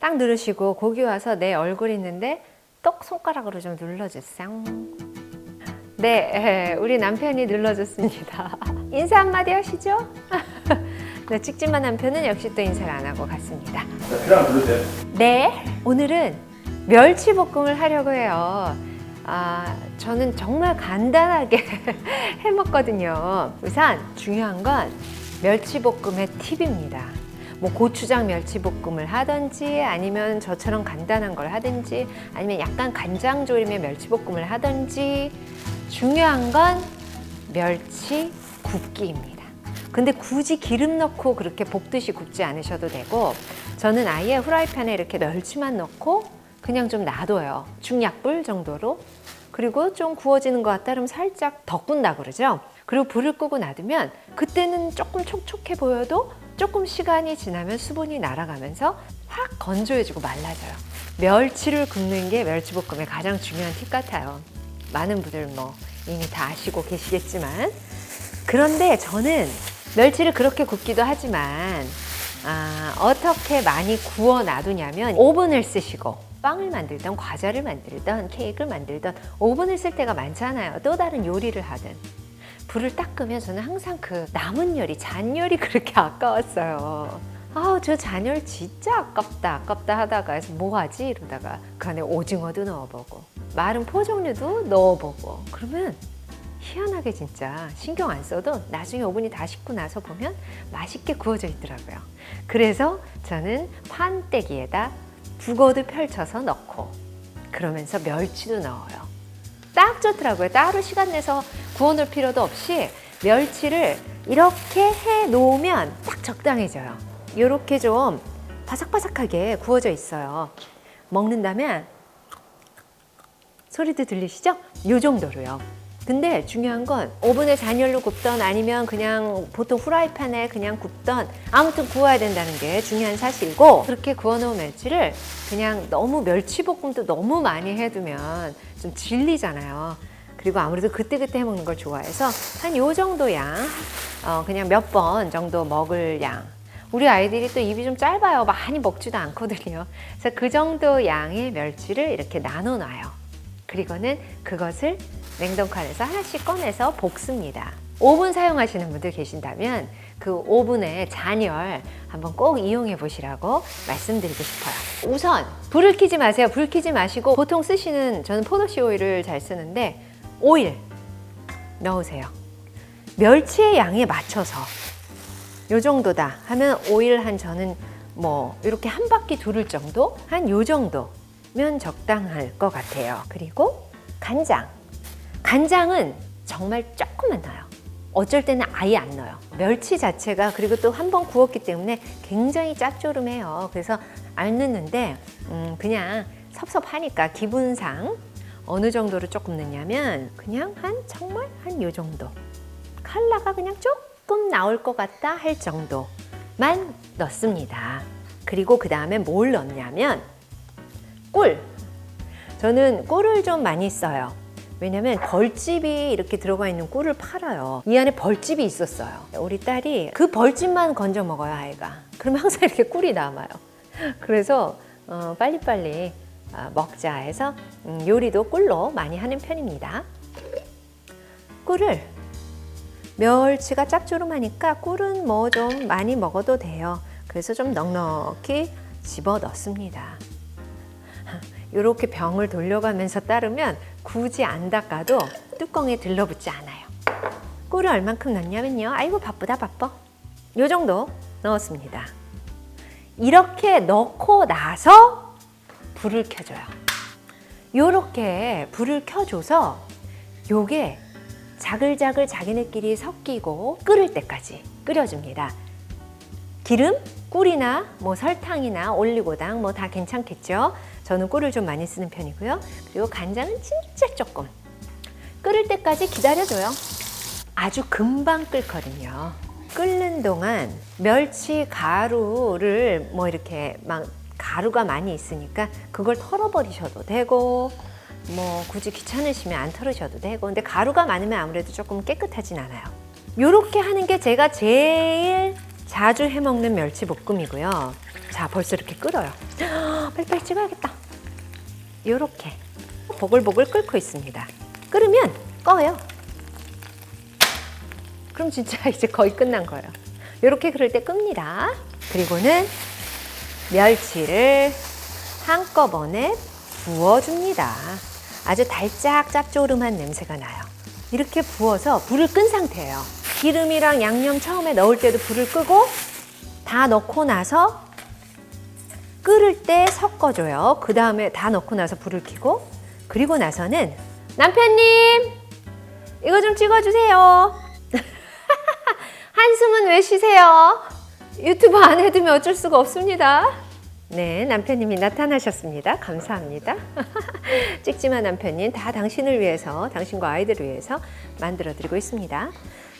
딱 누르시고 거기 와서 내 얼굴 있는데 똑 손가락으로 좀 눌러주세요. 네, 예, 우리 남편이 눌러줬습니다. 인사 한마디 하시죠? 네, 찍찍만 남편은 역시 또 인사를 안 하고 갔습니다. 자, 그다음 부르세요. 네, 오늘은 멸치 볶음을 하려고 해요. 아, 저는 정말 간단하게 해 먹거든요. 우선 중요한 건 멸치볶음의 팁입니다. 뭐 고추장 멸치볶음을 하든지 아니면 저처럼 간단한 걸 하든지 아니면 약간 간장 조림의 멸치볶음을 하든지 중요한 건 멸치 굽기입니다. 근데 굳이 기름 넣고 그렇게 볶듯이 굽지 않으셔도 되고 저는 아예 후라이팬에 이렇게 멸치만 넣고 그냥 좀 놔둬요. 중약불 정도로. 그리고 좀 구워지는 것 같다 그러면 살짝 더 꾼다 그러죠. 그리고 불을 끄고 놔두면 그때는 조금 촉촉해 보여도 조금 시간이 지나면 수분이 날아가면서 확 건조해지고 말라져요. 멸치를 굽는 게 멸치볶음의 가장 중요한 팁 같아요. 많은 분들 뭐 이미 다 아시고 계시겠지만 그런데 저는 멸치를 그렇게 굽기도 하지만 아, 어떻게 많이 구워 놔두냐면 오븐을 쓰시고 빵을 만들던 과자를 만들던 케이크를 만들던 오븐을 쓸 때가 많잖아요. 또 다른 요리를 하든 불을 딱 끄면 저는 항상 그 남은 요리, 잔열이 그렇게 아까웠어요. 아우 저 잔열 진짜 아깝다 아깝다 하다가 해서 뭐 하지 이러다가 그 안에 오징어도 넣어보고 마른 포 종류도 넣어보고 그러면 희한하게 진짜 신경 안 써도 나중에 오븐이 다 식고 나서 보면 맛있게 구워져 있더라고요. 그래서 저는 판때기에다 북어도 펼쳐서 넣고 그러면서 멸치도 넣어요. 딱 좋더라고요. 따로 시간 내서 구워 놓을 필요도 없이 멸치를 이렇게 해 놓으면 딱 적당해져요. 이렇게 좀 바삭바삭하게 구워져 있어요. 먹는다면 소리도 들리시죠? 요 정도로요. 근데 중요한 건 오븐에 잔열로 굽던 아니면 그냥 보통 후라이팬에 그냥 굽던 아무튼 구워야 된다는 게 중요한 사실이고 그렇게 구워놓은 멸치를 그냥 너무 멸치볶음도 너무 많이 해두면 좀 질리잖아요. 그리고 아무래도 그때그때 해먹는 걸 좋아해서 한 요 정도 양, 어, 그냥 몇 번 정도 먹을 양. 우리 아이들이 또 입이 좀 짧아요. 많이 먹지도 않거든요. 그래서 그 정도 양의 멸치를 이렇게 나눠놔요. 그리고는 그것을 냉동칸에서 하나씩 꺼내서 볶습니다. 오븐 사용하시는 분들 계신다면 그 오븐의 잔열 한번 꼭 이용해 보시라고 말씀드리고 싶어요. 우선 불을 켜지 마세요. 불 켜지 마시고 보통 쓰시는 저는 포도씨 오일을 잘 쓰는데 오일 넣으세요. 멸치의 양에 맞춰서 요 정도다 하면 오일 한 저는 뭐 이렇게 한 바퀴 두를 정도 한 요 정도 면 적당할 것 같아요. 그리고 간장. 간장은 정말 조금만 넣어요. 어쩔 때는 아예 안 넣어요. 멸치 자체가 그리고 또 한 번 구웠기 때문에 굉장히 짭조름해요. 그래서 안 넣는데 음, 그냥 섭섭하니까 기분상 어느 정도로 조금 넣냐면 그냥 한 정말 한 요 정도. 칼라가 그냥 조금 나올 것 같다 할 정도만 넣습니다. 그리고 그 다음에 뭘 넣냐면 꿀. 저는 꿀을 좀 많이 써요. 왜냐면 벌집이 이렇게 들어가 있는 꿀을 팔아요. 이 안에 벌집이 있었어요. 우리 딸이 그 벌집만 건져 먹어요, 아이가. 그러면 항상 이렇게 꿀이 남아요. 그래서 어, 빨리빨리 아, 먹자 해서 음, 요리도 꿀로 많이 하는 편입니다. 꿀을 멸치가 짭조름하니까 꿀은 뭐 좀 많이 먹어도 돼요. 그래서 좀 넉넉히 집어 넣습니다. 이렇게 병을 돌려가면서 따르면 굳이 안 닦아도 뚜껑에 들러붙지 않아요. 꿀을 얼만큼 넣냐면요. 아이고 바쁘다 바빠. 요 정도 넣었습니다. 이렇게 넣고 나서 불을 켜줘요. 요렇게 불을 켜줘서 요게 자글자글 자기네끼리 섞이고 끓을 때까지 끓여줍니다. 기름, 꿀이나 뭐 설탕이나 올리고당 뭐 다 괜찮겠죠. 저는 꿀을 좀 많이 쓰는 편이고요. 그리고 간장은 진짜 조금. 끓을 때까지 기다려줘요. 아주 금방 끓거든요. 끓는 동안 멸치 가루를 뭐 이렇게 막 가루가 많이 있으니까 그걸 털어버리셔도 되고 뭐 굳이 귀찮으시면 안 털으셔도 되고 근데 가루가 많으면 아무래도 조금 깨끗하진 않아요. 요렇게 하는 게 제가 제일 자주 해먹는 멸치 볶음이고요. 자, 벌써 이렇게 끓어요. 빨리빨리 찍어야겠다. 요렇게 보글보글 끓고 있습니다. 끓으면 꺼요. 그럼 진짜 이제 거의 끝난 거예요. 요렇게 그럴 때 끕니다. 그리고는 멸치를 한꺼번에 부어줍니다. 아주 달짝 짭조름한 냄새가 나요. 이렇게 부어서 불을 끈 상태예요. 기름이랑 양념 처음에 넣을 때도 불을 끄고 다 넣고 나서 끓을 때 섞어줘요. 그 다음에 다 넣고 나서 불을 켜고 그리고 나서는 남편님 이거 좀 찍어주세요. 한숨은 왜 쉬세요? 유튜브 안 해두면 어쩔 수가 없습니다. 네, 남편님이 나타나셨습니다. 감사합니다. 찍지마 남편님, 다 당신을 위해서, 당신과 아이들을 위해서 만들어드리고 있습니다.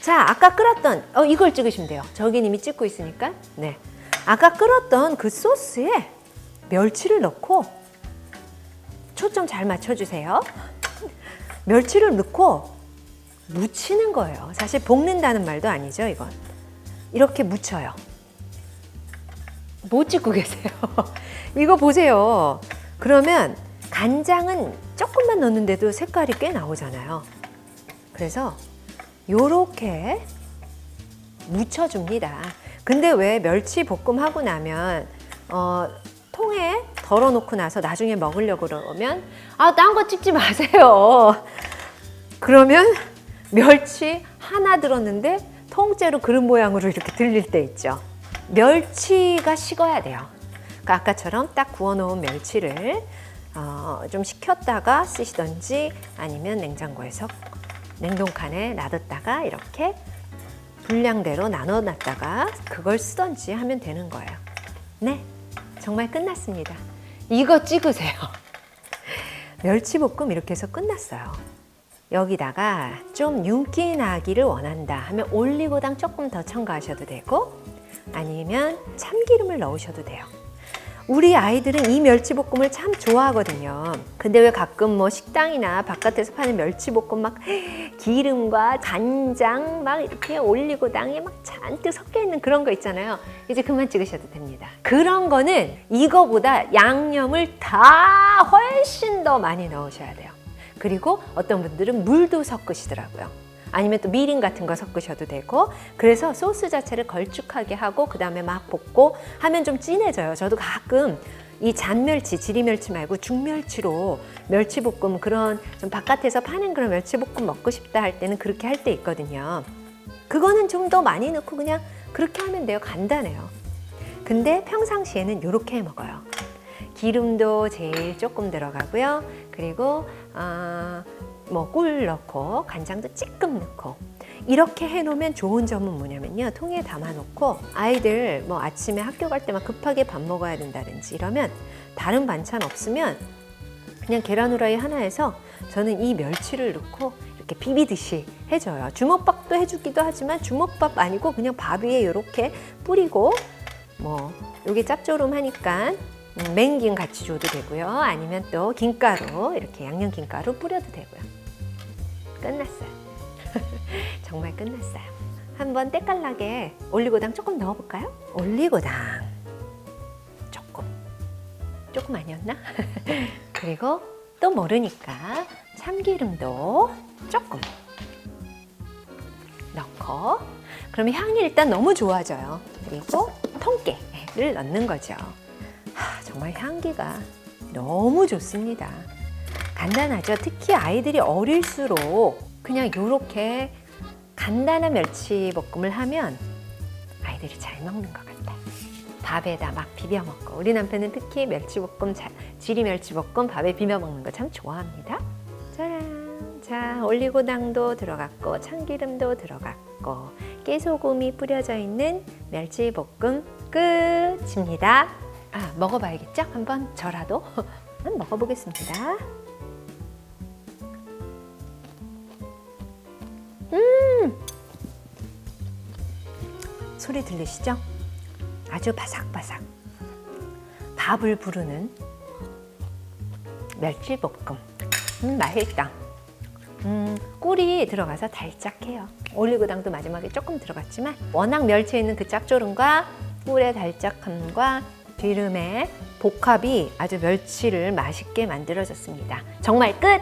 자, 아까 끓었던, 어, 이걸 찍으시면 돼요. 저기 님이 찍고 있으니까. 네. 아까 끓었던 그 소스에 멸치를 넣고, 초점 잘 맞춰주세요. 멸치를 넣고, 묻히는 거예요. 사실 볶는다는 말도 아니죠, 이건. 이렇게 묻혀요. 못 찍고 계세요. 이거 보세요. 그러면 간장은 조금만 넣는데도 색깔이 꽤 나오잖아요. 그래서 요렇게 묻혀줍니다. 근데 왜 멸치 볶음 하고 나면 어, 통에 덜어놓고 나서 나중에 먹으려고 그러면 아, 딴 거 찍지 마세요. 그러면 멸치 하나 들었는데 통째로 그릇 모양으로 이렇게 들릴 때 있죠. 멸치가 식어야 돼요. 그러니까 아까처럼 딱 구워놓은 멸치를 어, 좀 식혔다가 쓰시던지 아니면 냉장고에서 냉동칸에 놔뒀다가 이렇게 분량대로 나눠 놨다가 그걸 쓰던지 하면 되는 거예요. 네, 정말 끝났습니다. 이거 찍으세요. 멸치볶음 이렇게 해서 끝났어요. 여기다가 좀 윤기 나기를 원한다 하면 올리고당 조금 더 첨가하셔도 되고 아니면 참기름을 넣으셔도 돼요. 우리 아이들은 이 멸치볶음을 참 좋아하거든요. 근데 왜 가끔 뭐 식당이나 바깥에서 파는 멸치볶음 막 기름과 간장 막 이렇게 올리고 당에 막 잔뜩 섞여 있는 그런 거 있잖아요. 이제 그만 찍으셔도 됩니다. 그런 거는 이거보다 양념을 다 훨씬 더 많이 넣으셔야 돼요. 그리고 어떤 분들은 물도 섞으시더라고요. 아니면 또 미림 같은 거 섞으셔도 되고 그래서 소스 자체를 걸쭉하게 하고 그 다음에 막 볶고 하면 좀 진해져요. 저도 가끔 이 잔멸치, 지리멸치 말고 중멸치로 멸치볶음 그런 좀 바깥에서 파는 그런 멸치볶음 먹고 싶다 할 때는 그렇게 할 때 있거든요. 그거는 좀 더 많이 넣고 그냥 그렇게 하면 돼요. 간단해요. 근데 평상시에는 이렇게 해 먹어요. 기름도 제일 조금 들어가고요. 그리고 어, 뭐 꿀 넣고 간장도 찔끔 넣고 이렇게 해놓으면 좋은 점은 뭐냐면요. 통에 담아놓고 아이들 뭐 아침에 학교 갈 때 막 급하게 밥 먹어야 된다든지 이러면 다른 반찬 없으면 그냥 계란 후라이 하나에서 저는 이 멸치를 넣고 이렇게 비비듯이 해줘요. 주먹밥도 해주기도 하지만 주먹밥 아니고 그냥 밥 위에 이렇게 뿌리고 뭐 여기 짭조름하니까 음, 맹김 같이 줘도 되고요. 아니면 또 김가루 이렇게 양념 김가루 뿌려도 되고요 끝났어요. 정말 끝났어요. 한번 때깔나게 올리고당 조금 넣어볼까요? 올리고당 조금 조금 아니었나? 그리고 또 모르니까 참기름도 조금 넣고 그러면 향이 일단 너무 좋아져요. 그리고 통깨를 넣는 거죠. 하, 정말 향기가 너무 좋습니다. 간단하죠. 특히 아이들이 어릴수록 그냥 이렇게 간단한 멸치 볶음을 하면 아이들이 잘 먹는 것 같아요. 밥에다 막 비벼 먹고 우리 남편은 특히 멸치볶음, 지리 멸치볶음 밥에 비벼 먹는 거 참 좋아합니다. 짜란, 자 올리고당도 들어갔고 참기름도 들어갔고 깨소금이 뿌려져 있는 멸치볶음 끝입니다. 아 먹어봐야겠죠? 한번 저라도 먹어보겠습니다. 소리 들리시죠? 아주 바삭바삭. 밥을 부르는 멸치볶음. 음, 맛있다. 음, 꿀이 들어가서 달짝해요. 올리고당도 마지막에 조금 들어갔지만 워낙 멸치에 있는 그 짭조름과 꿀의 달짝함과 기름의 복합이 아주 멸치를 맛있게 만들어줬습니다. 정말 끝!